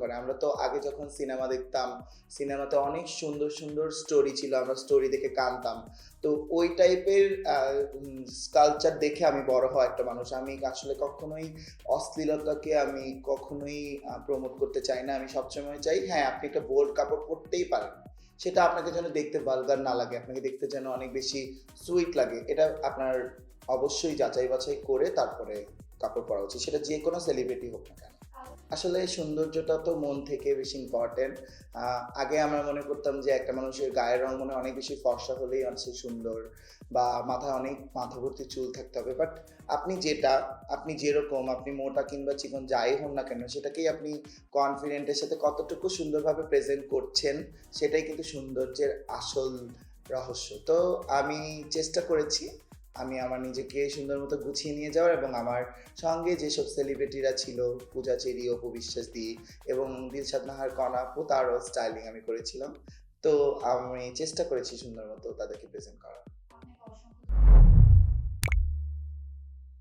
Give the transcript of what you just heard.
করে। আমরা তো আগে যখন সিনেমা দেখতাম, সিনেমাতে অনেক সুন্দর সুন্দর স্টোরি ছিল, আমরা স্টোরি দেখে কানতাম তো ওই টাইপের কালচার দেখে আমি বড় হওয়া একটা মানুষ। আমি আসলে কখনোই অশ্লীলতাকে আমি কখনোই প্রমোট করতে চাই না। আমি সবসময় চাই হ্যাঁ আপনি একটা বোল্ড কাপড় পরতেই পারেন। সেটা আপনাকে যেন দেখতে ভালগার না লাগে, আপনাকে দেখতে যেন অনেক বেশি সুইট লাগে। এটা আপনার অবশ্যই যাচাই বাছাই করে তারপরে কাপড় পরা উচিত। সেটা যে কোনো সেলিব্রিটি হোক না কেন। আসলে সৌন্দর্যটা তো মন থেকে বেশি ইম্পর্টেন্ট আগে আমরা মনে করতাম যে একটা মানুষের গায়ের রং মনে অনেক বেশি ফর্সা হলেই আছে সুন্দর বা মাথায় অনেক মাথা ভর্তি চুল থাকতে হবে। বাট আপনি যেটা, আপনি যেরকম, আপনি মোটা কিংবা চিকন যাই হন না কেন, সেটাকেই আপনি কনফিডেন্টের সাথে কতটুকু সুন্দরভাবে প্রেজেন্ট করছেন, সেটাই কিন্তু সৌন্দর্যের আসল রহস্য। তো আমি চেষ্টা করেছি আমি আমার নিজেকে সুন্দর মতো গুছিয়ে নিয়ে যাওয়ার এবং আমার সঙ্গে যেসব সেলিব্রিটিরা ছিল, পূজা চেরি, অপু বিশ্বাস দি এবং দিলশাদ নাহার কনাপু তারও স্টাইলিং আমি করেছিলাম। তো আমি চেষ্টা করেছি সুন্দর মতো তাদেরকে প্রেজেন্ট করার।